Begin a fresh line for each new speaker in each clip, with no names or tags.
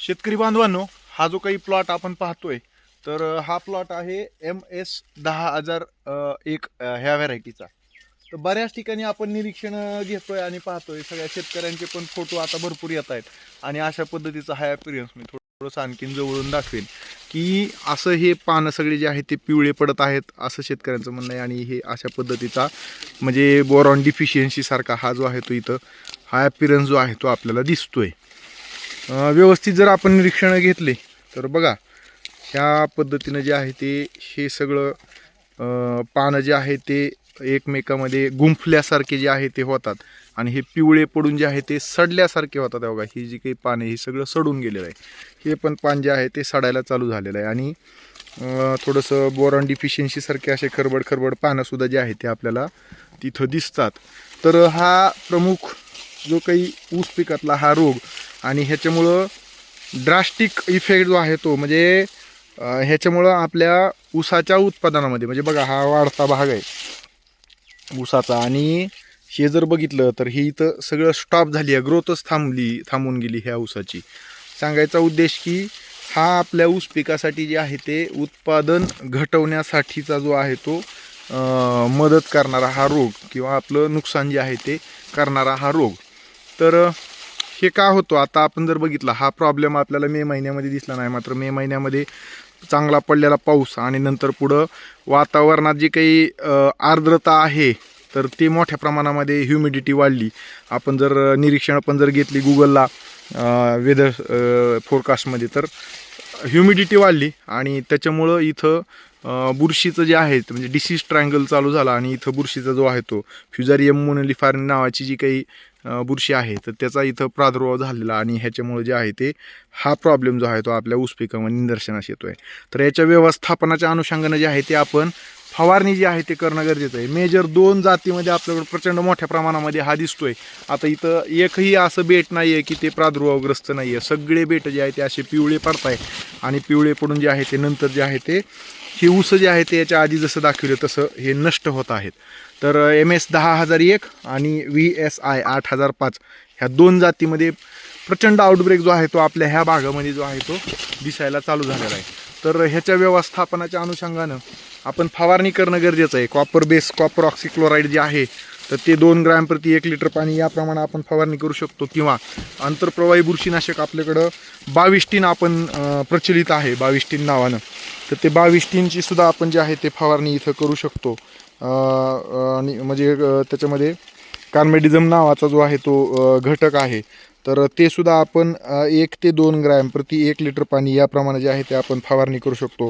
शेतकरी बांधवांनो हा जो काही प्लॉट आपण पाहतोय तर हा प्लॉट आहे एम एस दहा हजार एक ह्या व्हरायटीचा तर बऱ्याच ठिकाणी आपण निरीक्षण घेतोय आणि पाहतोय सगळ्या शेतकऱ्यांचे पण फोटो आता भरपूर येत आहेत. आणि अशा पद्धतीचा हा ॲपिरियन्स मी थोडंसं आणखीन जवळून दाखवेन की असं हे पानं सगळे जे आहेत ते पिवळे पडत आहेत असं शेतकऱ्यांचं म्हणणं आहे. आणि हे अशा पद्धतीचा म्हणजे बोरॉन डिफिशियन्सी सारखा हा जो आहे तो इथं हा ॲपिरन्स जो आहे तो आपल्याला दिसतोय. व्यवस्थित जर आपण निरीक्षण घेतले तर बघा ह्या पद्धतीनं जे आहे ते हे सगळं पानं जे आहे ते एकमेकामध्ये गुंफल्यासारखे जे आहे ते होतात. आणि हे पिवळे पडून जे आहे ते सडल्यासारखे होतात. बघा ही जी काही पाने हे सगळं सडून गेलेलं आहे. हे पण पान जे आहे ते सडायला चालू झालेलं आहे. आणि थोडंसं बोरॉन डिफिशियन्सीसारखे असे खरबड खरबड पानंसुद्धा जे आहे ते आपल्याला तिथं दिसतात. तर हा प्रमुख जो काही ऊस पिकातला हा रोग आणि ह्याच्यामुळं ड्रास्टिक इफेक्ट जो आहे तो म्हणजे ह्याच्यामुळं आपल्या ऊसाच्या उत्पादनामध्ये म्हणजे बघा हा वाढता भाग आहे. ऊसाचा आणि हे जर बघितलं तर ही इथं सगळं स्टॉप झाली आहे ग्रोथच थांबली थांबून गेली ह्या ऊसाची. सांगायचा उद्देश की हा आपल्या ऊस पिकासाठी जे आहे ते उत्पादन घटवण्यासाठीचा जो आहे तो मदत करणारा हा रोग किंवा आपलं नुकसान जे आहे ते करणारा हा रोग. तर हे का होतो? आता आपण जर बघितला हा प्रॉब्लेम आपल्याला मे महिन्यामध्ये दिसला नाही. मात्र मे महिन्यामध्ये चांगला पडलेला पाऊस आणि नंतर पुढं वातावरणात जी काही आर्द्रता आहे तर ती मोठ्या प्रमाणामध्ये ह्युमिडिटी वाढली. आपण जर निरीक्षण पण जर घेतली गुगलला वेदर फोरकास्टमध्ये तर ह्युमिडिटी वाढली आणि त्याच्यामुळं इथं बुरशीचं जे आहे म्हणजे डिसीज ट्रायंगल चालू झाला आणि इथं बुरशीचा जो आहे तो फ्युजारियम मोनोलिफार नावाची जी काही बुरशी आहे तर त्याचा इथं प्रादुर्भाव झालेला आणि ह्याच्यामुळे जे आहे ते हा प्रॉब्लेम जो आहे तो आपल्या ऊस पिकामध्ये निदर्शनास आहे तर याच्या व्यवस्थापनाच्या अनुषंगानं जे आहे ते आपण फवारणी जी आहे ते करणं गरजेचं आहे. मेजर दोन जातीमध्ये आपल्याकडे प्रचंड मोठ्या प्रमाणामध्ये हा दिसतोय. आता इथं एकही असं बेट नाही आहे की ते प्रादुर्भावग्रस्त नाही आहे सगळे बेट जे आहे ते असे पिवळे पडत आहे आणि पिवळे पडून जे आहे ते नंतर जे आहे ते ही ऊस जे आहे ते याच्या आधी जसं दाखवलं तसं हे नष्ट होत आहेत. तर एम एस दहा हजार एक आणि व्ही एस आय आठ हजार पाच ह्या दोन जातीमध्ये प्रचंड आउटब्रेक जो आहे तो आपल्या ह्या भागामध्ये जो आहे तो दिसायला चालू झालेला आहे. तर ह्याच्या व्यवस्थापनाच्या अनुषंगानं आपण फवारणी करणं गरजेचं आहे. कॉपर बेस कॉपर ऑक्सिक्लोराईड जे आहे तर ते दोन ग्रॅम प्रति एक लिटर पाणी याप्रमाणे आपण फवारणी करू शकतो. किंवा आंतरप्रवाही बुरशीनाशक आपल्याकडं बावीस टीन आपण प्रचलित आहे बावीस टीन नावानं. तर ते बावीस टीनची सुद्धा आपण जे आहे ते फवारणी इथं करू शकतो. आणि म्हणजे त्याच्यामध्ये कार्मेडिझम नावाचा जो आहे तो घटक आहे. तर ते सुद्धा आपण एक ते दोन ग्रॅम प्रति एक लिटर पाणी याप्रमाणे जे आहे ते आपण फवारणी करू शकतो.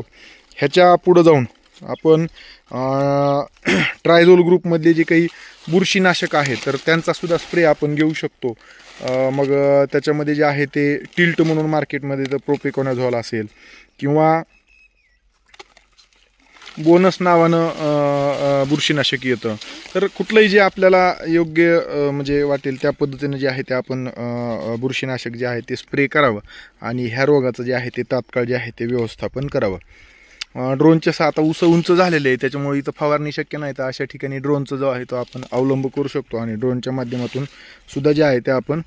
ह्याच्या पुढं जाऊन आपण ट्रायझोल ग्रुपमधले जे काही बुरशीनाशक आहे तर त्यांचासुद्धा स्प्रे आपण घेऊ शकतो. मग त्याच्यामध्ये जे आहे ते टिल्ट म्हणून मार्केटमध्ये तर प्रोपेकोनाझॉल असेल किंवा बोनस नावानं बुरशीनाशक येतं. तर कुठलंही जे आपल्याला योग्य म्हणजे वाटेल त्या पद्धतीनं जे आहे ते आपण बुरशीनाशक जे आहे ते स्प्रे करावं आणि ह्या रोगाचं जे आहे ते तात्काळ जे आहे ते व्यवस्थापन करावं. ड्रोनच्या ड्रोनचे आता उस उंच झालेले आहे त्याच्यामुळे इथं फवारणी शक्य नाही. तर अशा ठिकाणी ड्रोनचा जो आहे तो आपण अवलंब करू शकतो. आणि ड्रोनच्या माध्यमातून सुद्धा जे आहे ते आपण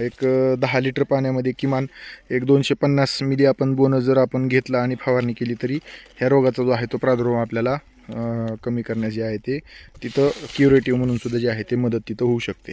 एक दहा लिटर पाण्यामध्ये किमान एक दोनशे पन्नास मिली आपण बोनस जर आपण घेतला आणि फवारणी केली तरी ह्या रोगाचा जो आहे तो प्रादुर्भाव आपल्याला कमी करण्यास जे आहे ते. तिथं क्युरेटिव्ह म्हणून सुद्धा जे आहे ते मदत तिथं होऊ शकते.